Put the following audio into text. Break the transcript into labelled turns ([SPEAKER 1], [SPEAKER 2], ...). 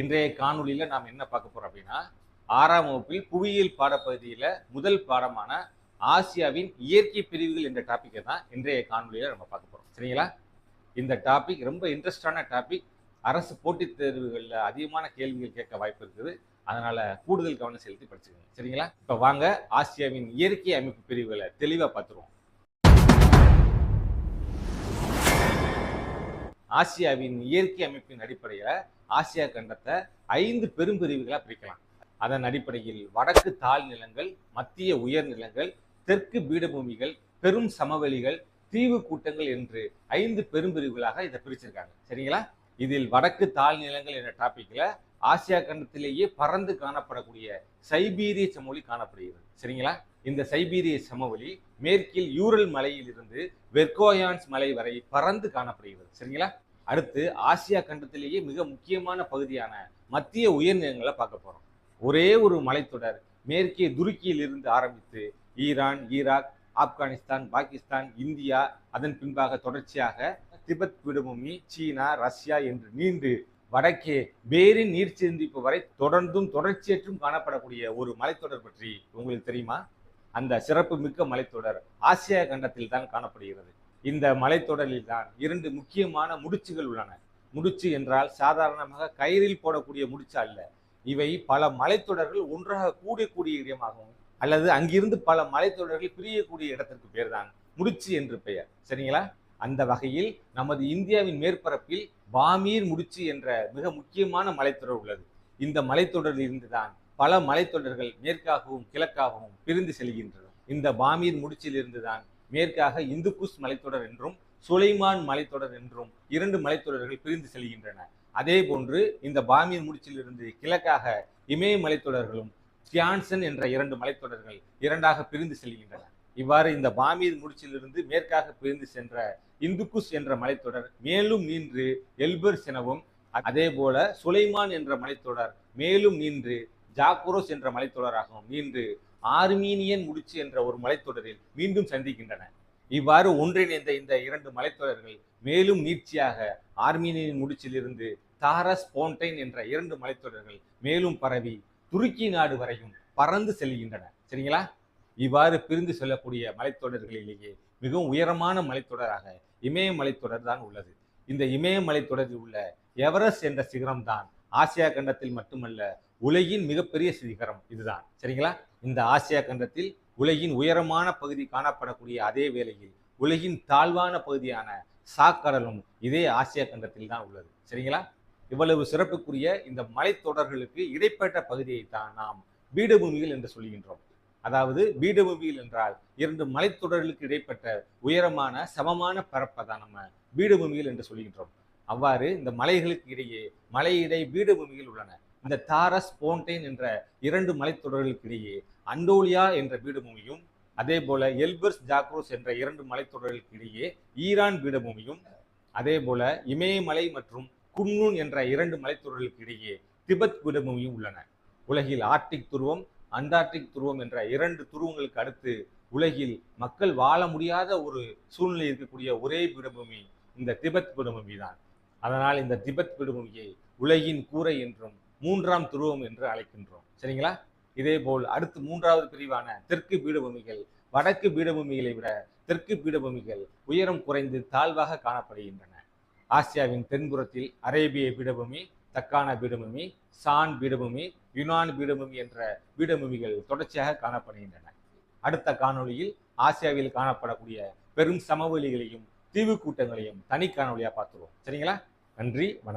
[SPEAKER 1] இன்றைய காணொலியில் நாம் என்ன பார்க்க போகிறோம் அப்படின்னா ஆறாம் வகுப்பில் புவியியல் பாடப்பகுதியில் முதல் பாடமான ஆசியாவின் இயற்கை பிரிவுகள் என்ற டாப்பிக்கை தான் இன்றைய காணொலியில் நம்ம பார்க்க போகிறோம் சரிங்களா? இந்த டாபிக் ரொம்ப இன்ட்ரெஸ்டான டாபிக் அரசு போட்டித் தேர்வுகளில் அதிகமான கேள்விகள் கேட்க வாய்ப்பு இருக்குது. அதனால் கூடுதல் கவனம் செலுத்தி படிச்சுக்கோங்க. சரிங்களா? இப்போ வாங்க ஆசியாவின் இயற்கை அமைப்பு பிரிவுகளை தெளிவாக பார்த்துருவோம். ஆசியாவின் இயற்கை அமைப்பின் அடிப்படையில் ஆசியா கண்டத்தை ஐந்து பெரும்பிரிவுகளாக பிரிக்கலாம். அதன் அடிப்படையில் வடக்கு தாழ் நிலங்கள் மத்திய உயர் நிலங்கள் தெற்கு பீடபூமிகள் பெரும் சமவெளிகள் தீவு கூட்டங்கள் என்று ஐந்து பெரும்பிரிவுகளாக இதை பிரிச்சிருக்காங்க. சரிங்களா? இதில் வடக்கு தாழ் நிலங்கள் என்ற டாப்பிக்கில் ஆசியா கண்டத்திலேயே பறந்து காணப்படக்கூடிய சைபீரிய சமவெளி காணப்படுகிறது. சரிங்களா? இந்த சைபீரிய சமவெளி மேற்கில் யூரல் மலையிலிருந்து வெர்கோயான்ஸ் மலை வரை பறந்து காணப்படுகிறது. சரிங்களா? அடுத்து ஆசியா கண்டத்திலேயே மிக முக்கியமான பகுதியான மத்திய உயர்நிலங்களை பார்க்க போகிறோம் ஒரே ஒரு மலைத்தொடர் மேற்கே துருக்கியில் இருந்து ஆரம்பித்து Iran Iraq Afghanistan Pakistan India அதன் பின்பாக தொடர்ச்சியாக திபெத் பீடபூமி சீனா ரஷ்யா என்று நீண்டு வடக்கே பேரின் நீர் சிந்திப்பு வரை தொடர்ந்தும் தொடர்ச்சியற்றும் காணப்படக்கூடிய ஒரு மலைத்தொடர் பற்றி உங்களுக்கு தெரியுமா? அந்த சிறப்பு மிக்க மலைத்தொடர் ஆசியா கண்டத்தில் தான் காணப்படுகிறது. இந்த மலைத்தொடரில் தான் இரண்டு முக்கியமான முடிச்சுகள் உள்ளன. முடிச்சு என்றால் சாதாரணமாக கயிறில் போடக்கூடிய முடிச்சு அல்ல. இவை பல மலைத்தொடர்கள் ஒன்றாக கூடக்கூடிய இடமாகவும் அல்லது அங்கிருந்து பல மலைத்தொடர்கள் பிரியக்கூடிய இடத்திற்கு பேர் தான் முடிச்சு என்று பெயர். சரிங்களா? அந்த வகையில் நமது இந்தியாவின் மேற்பரப்பில் பாமீர் முடிச்சு என்ற மிக முக்கியமான மலைத்தொடர் உள்ளது. இந்த மலைத்தொடரில் இருந்துதான் பல மலைத்தொடர்கள் மேற்காகவும் கிழக்காகவும் பிரிந்து செல்கின்றன. இந்த பாமீர் முடிச்சில் இருந்துதான் மேற்காக இந்துகுஸ் மலைத்தொடர் என்றும் சுலைமான் மலைத்தொடர் என்றும் இரண்டு மலைத்தொடர்கள் பிரிந்து செல்கின்றன. அதே போன்று இந்த பாமியர் முடிச்சிலிருந்து கிழக்காக இமய மலைத்தொடர்களும் ஸ்டியான்சன் என்ற இரண்டு மலைத்தொடர்கள் இரண்டாக பிரிந்து செல்கின்றன. இவ்வாறு இந்த பாமியர் முடிச்சிலிருந்து மேற்காக பிரிந்து சென்ற இந்துகுஸ் என்ற மலைத்தொடர் மேலும் நின்று எல்பர்ஸ் எனவும் அதே போல சுலைமான் என்ற மலைத்தொடர் மேலும் நின்று ஜாக்குரோஸ் என்ற மலைத்தொடராகவும் நின்று ஆர்மீனியன் முடிச்சு என்ற ஒரு மலைத்தொடரில் மீண்டும் சந்திக்கின்றன. இவ்வாறு ஒன்றிணைந்த இந்த இரண்டு மலைத்தொடர்கள் மேலும் நீட்சியாக ஆர்மீனியன் முடிச்சிலிருந்து தாரஸ் போன்டைன் என்ற இரண்டு மலைத்தொடர்கள் மேலும் பரவி துருக்கி நாடு வரையும் பறந்து செல்கின்றன. சரிங்களா? இவ்வாறு பிரிந்து செல்லக்கூடிய மலைத்தொடர்களிலேயே மிகவும் உயரமான மலைத்தொடராக இமயமலைத்தொடர் தான் உள்ளது. இந்த இமயமலைத்தொடரில் உள்ள எவரெஸ்ட் என்ற சிகரம் தான் ஆசியா கண்டத்தில் மட்டுமல்ல உலகின் மிகப்பெரிய சிகரம் இதுதான். சரிங்களா? இந்த ஆசியா கண்டத்தில் உலகின் உயரமான பகுதி காணப்படக்கூடிய அதே வேளையில் உலகின் தாழ்வான பகுதியான சாக்கடலும் இதே ஆசியா கண்டத்தில் தான் உள்ளது. சரிங்களா? இவ்வளவு சிறப்புக்குரிய இந்த மலைத்தொடர்களுக்கு இடைப்பட்ட பகுதியை தான் நாம் பீடபூமிகள் என்று சொல்கின்றோம். அதாவது பீடபூமிகள் என்றால் இரண்டு மலைத்தொடர்களுக்கு இடைப்பட்ட உயரமான சமமான பரப்பை தான் நம்ம பீடபூமிகள் என்று சொல்கின்றோம். அவ்வாறு இந்த மலைகளுக்கு இடையே மலையிடை பீடபூமிகள் உள்ளன. இந்த தாரஸ் போன்டைன் என்ற இரண்டு மலைத்தொடர்களுக்கு இடையே அண்டோலியா என்ற பீடபூமியும் அதே போல எல்பர்ஸ் ஜாக்ரோஸ் என்ற இரண்டு மலைத்தொடர்களுக்கு இடையே ஈரான் பீடபூமியும் அதே போல இமயமலை மற்றும் குன்னூன் என்ற இரண்டு மலைத்தொடர்களுக்கு இடையே திபெத் பீடபூமியும் உள்ளன. உலகில் ஆர்டிக் துருவம் அண்டார்டிக் துருவம் என்ற இரண்டு துருவங்களுக்கு அடுத்து உலகில் மக்கள் வாழ முடியாத ஒரு சூழ்நிலை இருக்கக்கூடிய ஒரே பீடபூமி இந்த திபெத் பீடபூமி தான் அதனால் இந்த திபெத் பீடபூமியை உலகின் கூரை என்றும் மூன்றாம் துருவம் என்று அழைக்கின்றோம். சரிங்களா? இதேபோல் அடுத்து மூன்றாவது பிரிவான தெற்கு பீடபூமிகள் வடக்கு பீடபூமிகளை விட தெற்கு பீடபூமிகள் உயரம் குறைந்து தாழ்வாக காணப்படுகின்றன. ஆசியாவின் தென்புறத்தில் அரேபிய பீடபூமி தக்கான பீடபூமி சான் பீடபூமி யுனான் பீடபூமி என்ற பீடபூமிகள் தொடர்ச்சியாக காணப்படுகின்றன. அடுத்த காணொளியில் ஆசியாவில் காணப்படக்கூடிய பெரும் சமவெளிகளையும் தீவு கூட்டங்களையும் தனி காணொலியாக பார்த்துருவோம். சரிங்களா? நன்றி வணக்கம்.